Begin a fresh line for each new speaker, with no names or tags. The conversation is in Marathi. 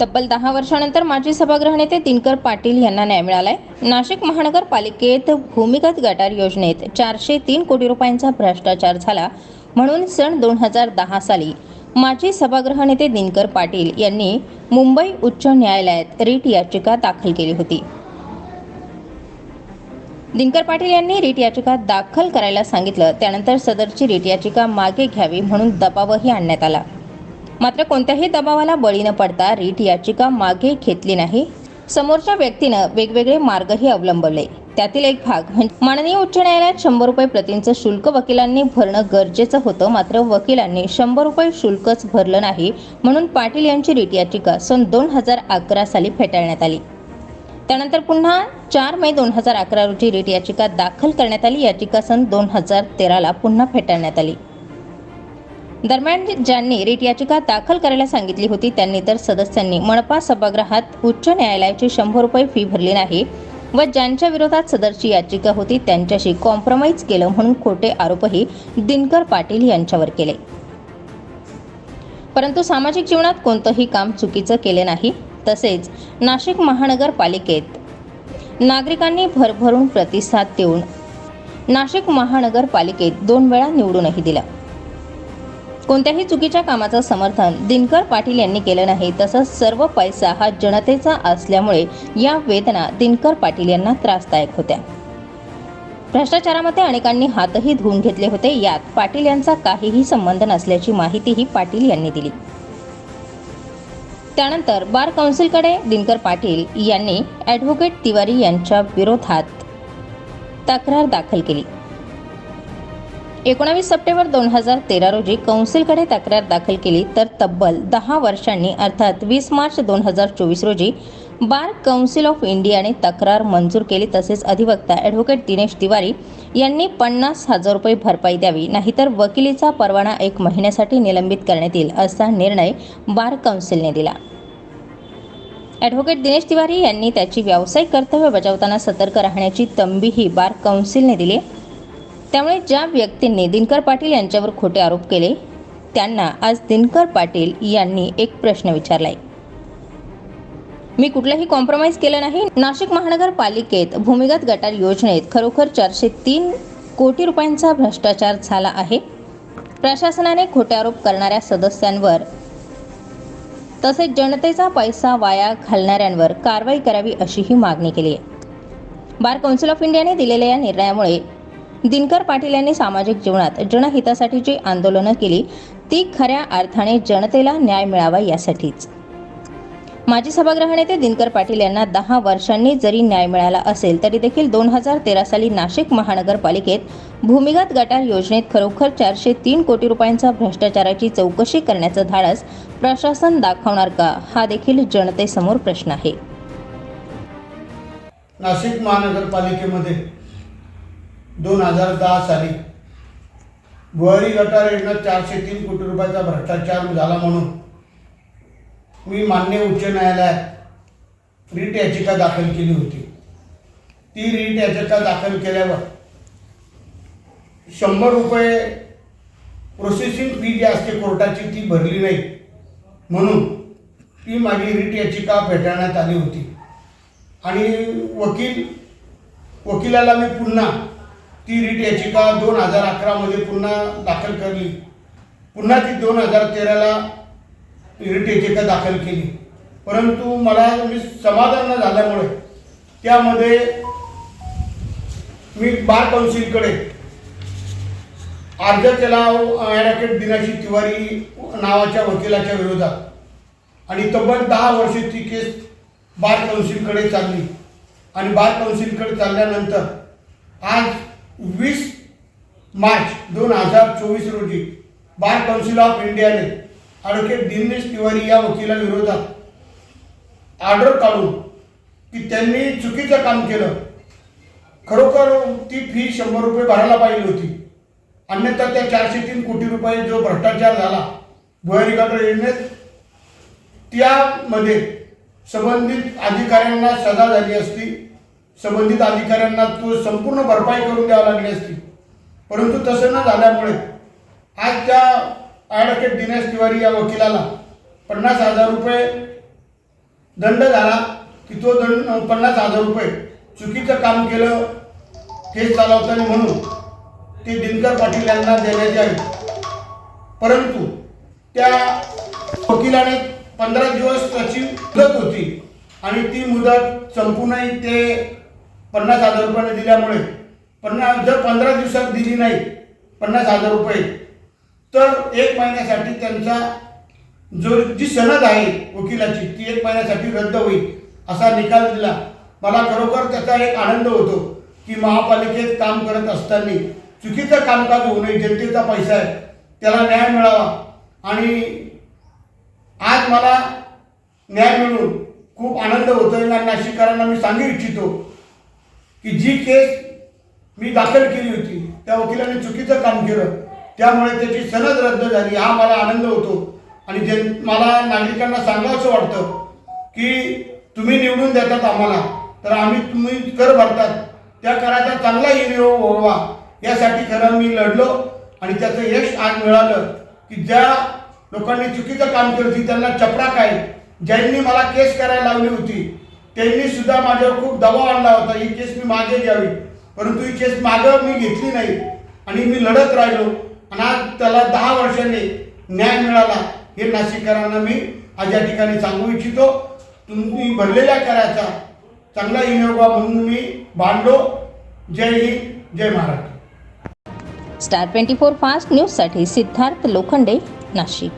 तब्बल दहा वर्षानंतर माजी सभागृह नेते दिनकर पाटील यांना न्याय मिळालाय. नाशिक महानगरपालिकेत भूमिगत गटार योजनेत चारशे तीन कोटी रुपयांचा भ्रष्टाचार झाला म्हणून सन दोन हजार दहा साली माजी सभागृह नेते दिनकर पाटील यांनी मुंबई उच्च न्यायालयात रीट याचिका दाखल केली होती. दिनकर पाटील यांनी रीट याचिका दाखल करायला सांगितलं. त्यानंतर सदरची रीट याचिका मागे घ्यावी म्हणून दबावही आणण्यात आला. मात्र कोणत्याही दबावाला बळी न पडता रीट याचिका मागे घेतली नाही. समोरच्या व्यक्तीनं वेगवेगळे मार्गही अवलंबले त्यातील एक भाग म्हणजे माननीय उच्च न्यायालयात शंभर रुपये प्रतींचं शुल्क वकिलांनी भरणं गरजेचं होतं मात्र वकिलांनी शंभर रुपये शुल्कच भरलं नाही म्हणून पाटील यांची रीट याचिका सन दोन हजार अकरा साली फेटाळण्यात आली. त्यानंतर पुन्हा चार मे दोन हजार अकरा रोजी रीट याचिका दाखल करण्यात आली. याचिका सन दोन हजार तेराला पुन्हा फेटाळण्यात आली. दरम्यान ज्यांनी रीट याचिका दाखल करायला सांगितली होती त्यांनी तर सदस्यांनी मनपा सभागृहात उच्च न्यायालयाची शंभर रुपये फी भरली नाही व ज्यांच्या विरोधात सदरची याचिका होती त्यांच्याशी कॉम्प्रोमाइज केलं म्हणून खोटे आरोपही दिनकर पाटील यांच्यावर केले. परंतु सामाजिक जीवनात कोणतंही काम चुकीचं केले नाही तसेच नाशिक महानगरपालिकेत नागरिकांनी भरभरून प्रतिसाद देऊन नाशिक महानगरपालिकेत दोन वेळा निवडूनही दिलं. कोणत्याही चुकीच्या कामाचं समर्थन दिनकर पाटील यांनी केलं नाही. तसंच सर्व पैसा हा जनतेचा असल्यामुळे या वेदना दिनकर पाटील यांना त्रासदायक होत्या. भ्रष्टाचारामध्ये अनेकांनी हातही धुवून घेतले होते. यात पाटील यांचा काहीही संबंध नसल्याची माहितीही पाटील यांनी दिली. त्यानंतर बार काउन्सिलकडे दिनकर पाटील यांनी ॲडव्होकेट तिवारी यांच्या विरोधात तक्रार दाखल केली. एकोणावीस सप्टेंबर दोन हजार तेरा रोजी कौन्सिलकडे तक्रार दाखल केली तर तब्बल दहा वर्षांनी अर्थात वीस मार्च दोन हजार चोवीस रोजी बार कौन्सिल ऑफ इंडियाने तक्रार मंजूर केली तसेच अधिवक्ता ॲडव्होकेट दिनेश तिवारी यांनी पन्नास हजार रुपये भरपाई द्यावी नाहीतर वकिलीचा परवाना एक महिन्यासाठी निलंबित करण्यात येईल असा निर्णय बार कौन्सिलने दिला. ॲडव्होकेट दिनेश तिवारी यांनी त्याची व्यावसायिक कर्तव्य बजावताना सतर्क राहण्याची तंबीही बार कौन्सिलने दिली. त्यामुळे ज्या व्यक्तींनी दिनकर पाटील यांच्यावर खोटे आरोप केले त्यांना आज दिनकर पाटील यांनी एक प्रश्न विचारलाय. मी कुठलंही कॉम्प्रोमाइज केलं नाही. नाशिक महानगरपालिकेत भूमिगत गटार योजनेत खरोखर चारशे तीन कोटी रुपयांचा भ्रष्टाचार झाला आहे. प्रशासनाने खोटे आरोप करणाऱ्या सदस्यांवर तसेच जनतेचा पैसा वाया घालणाऱ्यांवर कारवाई करावी अशीही मागणी केली आहे. बार काउन्सिल ऑफ इंडियाने दिलेल्या या निर्णयामुळे दिनकर पाटील यांनी सामाजिक जीवनात जनहितासाठी जी आंदोलनं केली. ती खऱ्या अर्थाने जनतेला न्याय मिळावा यासाठीच. माजी सभागृह नेते दिनकर पाटील यांना दहा वर्षांनी जरी न्याय मिळाला असेल तरी देखील दोन हजार तेरा साली नाशिक महानगरपालिकेत भूमिगत गटार योजनेत खरोखर चारशे तीन कोटी रुपयांचा भ्रष्टाचाराची चौकशी करण्याचं धाडस प्रशासन दाखवणार का हा देखील जनतेसमोर प्रश्न आहे.
नाशिक महानगरपालिकेमध्ये दोन हजार दहा साली भुयारी गटार योजनेत चारशे तीन कोटी रुपयाचा भ्रष्टाचार झाला म्हणून मी मान्य उच्च न्यायालयात रीट याचिका दाखल केली होती. ती रीट याचिका दाखल केल्यावर शंभर रुपये प्रोसेसिंग फी जी असते कोर्टाची ती भरली नाही म्हणून ती माझी रीट याचिका फेटाळण्यात आली होती. आणि वकील वकिलाला मी पुन्हा ती रीट याचिका दोन हजार अकरामध्ये पुन्हा दाखल करली. पुन्हा ती दोन हजार तेराला रीट याचिका दाखल केली. परंतु मला मी समाधान न झाल्यामुळे त्यामध्ये मी बार कौन्सिलकडे अर्ज केला हो, ॲडव्होकेट दिनाशी तिवारी नावाच्या वकिलाच्या विरोधात. आणि तब्बल दहा वर्षे ती केस बार काउन्सिलकडे चालली. आणि बार कौन्सिलकडे चालल्यानंतर आज वीस मार्च दोन हजार चोवीस रोजी बार काउन्सिल ऑफ इंडियाने ॲडव्होकेट दिनेश तिवारी या वकिलाविरोधात ऑर्डर काढून की त्यांनी चुकीचं काम केलं. खरोखर ती फी शंभर रुपये भरायला पाहिजे होती. अन्यथा त्या चारशे तीन कोटी रुपये जो भ्रष्टाचार झाला भुयारी गटार योजनेत त्यामध्ये संबंधित अधिकाऱ्यांना सजा झाली असती. संबंधित अधिकाऱ्यांना तो संपूर्ण भरपाई करून द्यावी लागली असती. परंतु तसं न झाल्यामुळे आज त्या ॲडव्होकेट दिनेश तिवारी या वकिलाला पन्नास हजार रुपये दंड झाला की तो दंड पन्नास हजार रुपये चुकीचं काम केलं केस चालवताना म्हणून ते दिनकर पाटील यांना देण्यात यावे. परंतु त्या वकिलाने पंधरा दिवस त्याची मुदत होती आणि ती मुदत संपूनही ते पन्नास हजार रुपयाने दिल्यामुळे. पन्नास जर पंधरा दिवसात दिली नाही पन्नास हजार रुपये. तर एक महिन्यासाठी त्यांचा जो जी सनद आहे वकिलाची ती एक महिन्यासाठी रद्द होईल असा निकाल दिला. मला खरोखर त्याचा एक आनंद होतो की महापालिकेत काम करत असताना चुकीचं कामकाज होऊ नये जनतेचा पैसा आहे त्याला न्याय मिळावा. आणि आज मला न्याय मिळून खूप आनंद होतो आणि नाशिककरांना मी सांगू इच्छितो की जी केस मी दाखल केली होती त्या वकिलाने चुकीचं काम केलं. त्यामुळे त्याची सनद रद्द झाली. हा मला आनंद होतो. आणि जे मला नागरिकांना सांगावंसं वाटतं की तुम्ही निवडून देतात आम्हाला तर आम्ही तुम्ही कर भरतात. त्या कराचा चांगला विनियोग व्हावा यासाठी खरं मी लढलो आणि त्याचं यश आज मिळालं की ज्या लोकांनी चुकीचं काम केलं होती त्यांना चपराक आहे. ज्यांनी मला केस करायला लावली होती त्यांनी सुद्धा माझ्यावर खूप दबाव आणला होता. ही केस मी मागे घ्यावी. परंतु ही केस मागं मी घेतली नाही. आणि मी लढत राहिलो. आणि आज त्याला दहा वर्षांनी न्याय मिळाला. हे नाशिककरांना मी आज या ठिकाणी सांगू इच्छितो. तुम्ही भरलेल्या कराचा चांगला विनियोग म्हणून मी भांडलो जय हिंद जय Maharashtra.
Star twenty four fast न्यूजसाठी सिद्धार्थ लोखंडे नाशिक.